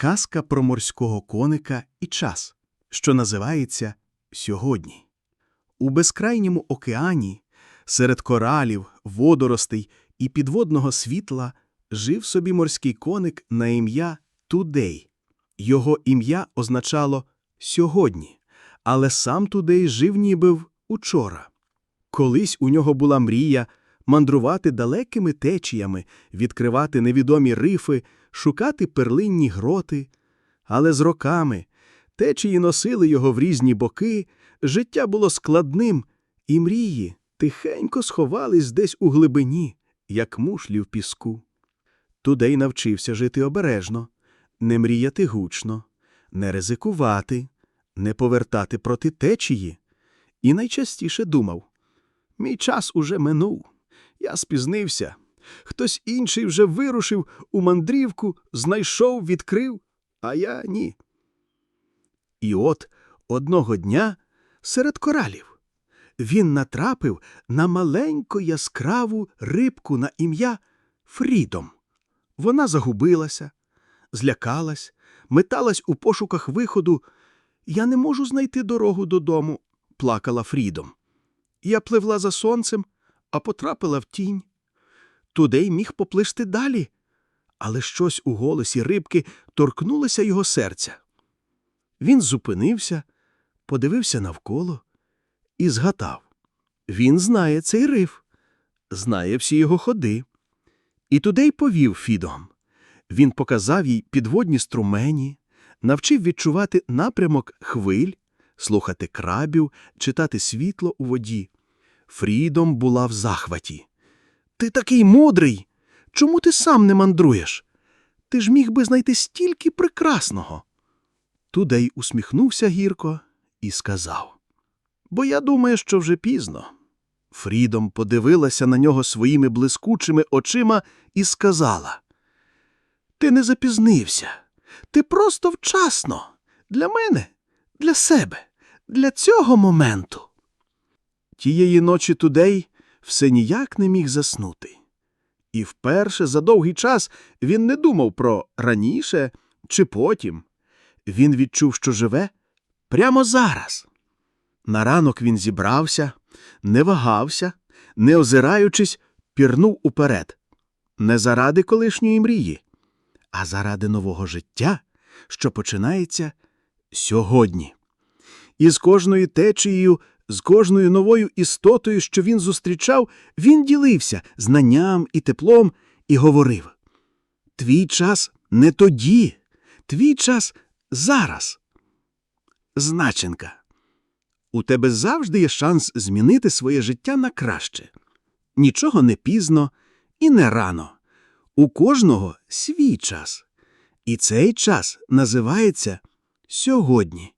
Казка про морського коника і час, що називається Сьогодні. У безкрайньому океані, серед коралів, водоростей і підводного світла жив собі морський коник на ім'я Тудей. Його ім'я означало «сьогодні», але сам Тудей жив ніби в учора. Колись у нього була мрія мандрувати далекими течіями, відкривати невідомі рифи, шукати перлинні гроти. Але з роками течії носили його в різні боки, життя було складним, і мрії тихенько сховались десь у глибині, як мушлі в піску. Тудей навчився жити обережно, не мріяти гучно, не ризикувати, не повертати проти течії. І найчастіше думав Мій час уже минув. Я спізнився. Хтось інший вже вирушив у мандрівку, знайшов, відкрив, а я ні. І от одного дня серед коралів він натрапив на маленьку яскраву рибку на ім'я Фрідом. Вона загубилася, злякалась, металась у пошуках виходу. Я не можу знайти дорогу додому, плакала Фрідом. Я пливла за сонцем, а потрапила в тінь. Тудей міг поплисти далі, але щось у голосі рибки торкнулося його серця. Він зупинився, подивився навколо і згадав. Він знає цей риф, знає всі його ходи. І Тудей повів Фідом. Він показав їй підводні струмені, навчив відчувати напрямок хвиль, слухати крабів, читати світло у воді. Фрідом була в захваті. Ти такий мудрий. Чому ти сам не мандруєш? Ти ж міг би знайти стільки прекрасного. Тудей усміхнувся гірко і сказав. Бо я думаю, що вже пізно. Фрідом подивилася на нього своїми блискучими очима і сказала. Ти не запізнився. Ти просто вчасно. Для мене, для себе, для цього моменту. Тієї ночі Тудей все ніяк не міг заснути. І вперше за довгий час він не думав про раніше чи потім. Він відчув, що живе прямо зараз. На ранок він зібрався, не вагався, не озираючись, пірнув уперед. Не заради колишньої мрії, а заради нового життя, що починається сьогодні. І з кожною течією, з кожною новою істотою, що він зустрічав, він ділився знанням і теплом і говорив: Твій час не тоді, твій час зараз. Значенка. У тебе завжди є шанс змінити своє життя на краще. Нічого не пізно і не рано. У кожного свій час. І цей час називається сьогодні.